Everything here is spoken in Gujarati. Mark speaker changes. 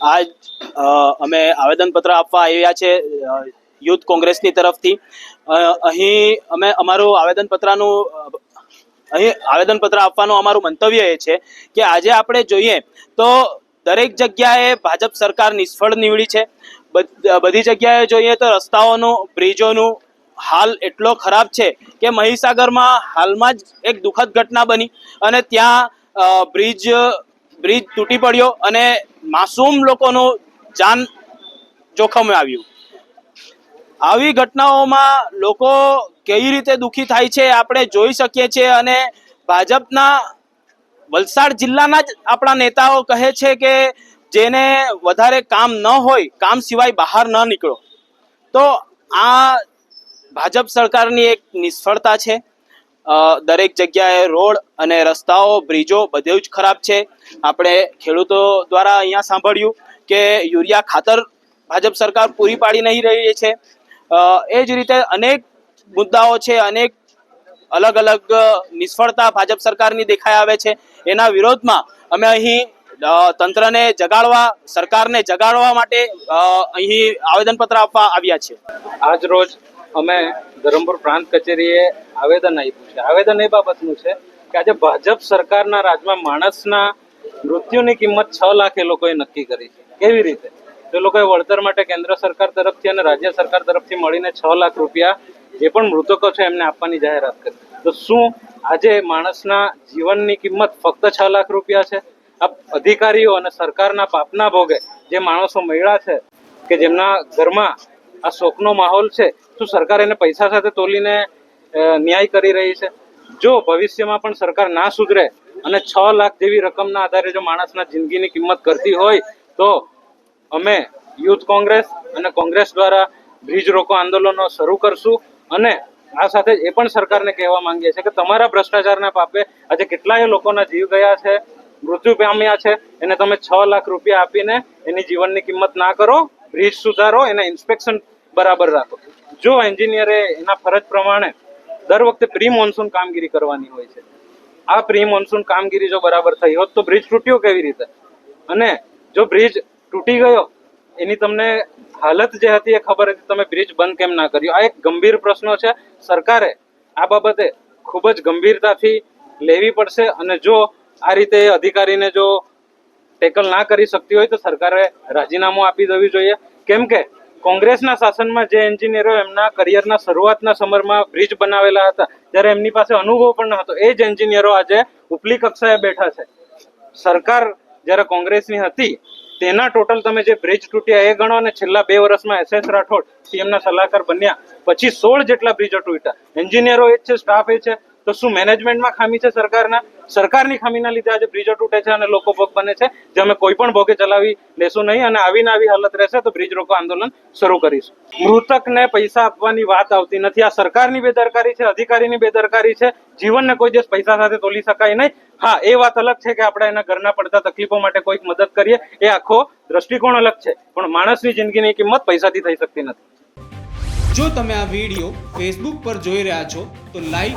Speaker 1: આજ અમે આવેદનપત્ર આપવા આવ્યા છે યુથ કોંગ્રેસની તરફથી. અહીં અમે અમારું આવેદનપત્રનું અહીં આવેદનપત્ર આપવાનું અમારું મંતવ્ય એ છે કે આજે આપણે જોઈએ તો દરેક જગ્યાએ ભાજપ સરકાર નિષ્ફળ નીવડી છે. બધ- જગ્યાએ જોઈએ તો રસ્તાઓનું, બ્રિજોનું હાલ એટલો ખરાબ છે કે મહીસાગરમાં હાલમાં જ એક દુઃખદ ઘટના બની અને ત્યાં બ્રિજ બ્રિજ તૂટી પડ્યો અને માસૂમ લોકોનું જાન જોખમે આવ્યું. આવી ઘટનાઓમાં લોકો કેવી રીતે દુઃખી થાય છે આપણે જોઈ શકીએ છીએ અને ભાજપના વલસાડ જિલ્લાના જ આપણા નેતાઓ કહે છે કે જેને વધારે કામ ન હોય, કામ સિવાય બહાર ન નીકળો. તો આ ભાજપ સરકારની એક નિષ્ફળતા છે. દરેક જગ્યાએ રોડ અને રસ્તાઓ, બ્રિજો બધું જ ખરાબ છે. આપણે ખેડૂતો દ્વારા અહીંયા સાંભળ્યું કે યુરિયા ખાતર ભાજપ સરકાર પૂરી પાડી નહીં રહી છે. એ જ રીતે અનેક મુદ્દાઓ છે, અનેક અલગ અલગ નિષ્ફળતા ભાજપ સરકારની દેખાઈ આવે છે. એના વિરોધમાં અમે અહીં તંત્રને જગાડવા, સરકારને જગાડવા માટે અહીં આવેદનપત્ર આપવા આવ્યા છે
Speaker 2: આજ રોજ અમે ધરમપુર પ્રાંત કચેરીએ આવેદન આપ્યું છે. આવેદન એ બાબતનું છે કે આજે ભાજપ સરકારના રાજમાં માણસના મૃત્યુની કિંમત છ લાખ એ લોકોએ નક્કી કરી છે. કેવી રીતે? તો લોકોએ વળતર માટે કેન્દ્ર સરકાર તરફથી અને રાજ્ય સરકાર તરફથી મળીને છ લાખ રૂપિયા જે પણ મૃતકો છે એમને આપવાની જાહેરાત કરી. તો શું આજે માણસના જીવનની કિંમત ફક્ત છ લાખ રૂપિયા છે? આ અધિકારીઓ અને સરકારના પાપના ભોગે જે માણસો મળ્યા છે કે જેમના ઘરમાં આ શોકનો માહોલ છે, શું સરકાર એને પૈસા સાથે તોલીને ન્યાય કરી રહી છે. જો ભવિષ્યમાં પણ સરકાર ના સુધરે અને છ લાખ જેવી રકમના આધારે જો માણસના જિંદગીની કિંમત કરતી હોય, તો અમે યુથ કોંગ્રેસ અને કોંગ્રેસ દ્વારા બ્રિજ રોકો આંદોલનો શરૂ કરશું અને આ સાથે એ પણ સરકારને કહેવા માંગીએ છીએ કે તમારા ભ્રષ્ટાચારના પાપે આજે કેટલાય લોકોના જીવ ગયા છે, મૃત્યુ પામ્યા છે, એને તમે છ લાખ રૂપિયા આપીને એની જીવનની કિંમત ના કરો, બ્રિજ સુધારો, એના ઇન્સ્પેક્શન બરાબર રાખો. જો એન્જિનિયરે એના ફરજ પ્રમાણે દર વખતે પ્રી મોન્સૂન કામગીરી કરવાની હોય છે. આ પ્રી મોન્સૂન કામગીરી જો બરાબર થઈ હોત તો બ્રિજ તૂટ્યો કેવી રીતે? અને જો બ્રિજ તૂટી ગયો, એની તમને હાલત જે હતી એ ખબર હતી, તમે બ્રિજ બંધ કેમ ના કર્યો? આ એક ગંભીર પ્રશ્નો છે. સરકારે આ બાબતે ખૂબ જ ગંભીરતાથી લેવી પડશે અને જો આ રીતે અધિકારીને જો ટેકલ ના કરી શકતી હોય તો સરકારે રાજીનામું આપી દેવું જોઈએ. કેમ કે કોંગ્રેસના શાસનમાં જે એન્જિનિયરો એમના કરિયરના શરૂઆતના સમરમાં બ્રિજ બનાવેલા હતા, ત્યારે એમની પાસે અનુભવ પણ ન હતો એ જ એન્જિનિયરો આજે ઉપલી કક્ષાએ બેઠા છે. સરકાર જ્યારે કોંગ્રેસની હતી, તેના ટોટલ તમે જે બ્રિજ તૂટ્યા, એ ગણો અને છેલ્લા બે વર્ષમાં એસ એસ રાઠોડ સીએમના સલાહકાર બન્યા. પછી સોળ જેટલા બ્રિજો તૂટ્યા. એન્જિનિયરો એ છે, સ્ટાફ એ છે. તો શું મેનેજમેન્ટમાં ખામી છે સરકારના? સરકારની ખામીના લીધે આજે બ્રિજો તૂટે છે અને લોકો ભોગ બને છે. જે અમે કોઈ પણ ભોગે ચલાવી લેશું નહીં અને આવીને આવી હાલત રહેશે તો બ્રિજ રોકો આંદોલન શરૂ કરીશું. મૃતકને પૈસા આપવાની વાત આવતી નથી. આ સરકારની બેદરકારી છે, અધિકારીની બેદરકારી છે. જીવનને કોઈ દિવસ પૈસા સાથે તોલી શકાય નહીં. હા, એ વાત અલગ છે કે આપણે એના ઘરના પડતા તકલીફો માટે કોઈક મદદ કરીએ. એ આખો દ્રષ્ટિકોણ અલગ છે. પણ માણસની જિંદગીની કિંમત પૈસાથી થઈ શકતી નથી.
Speaker 3: જો તમે આ વીડિયો ફેસબુક પર જોઈ રહ્યા છો, તો લાઈક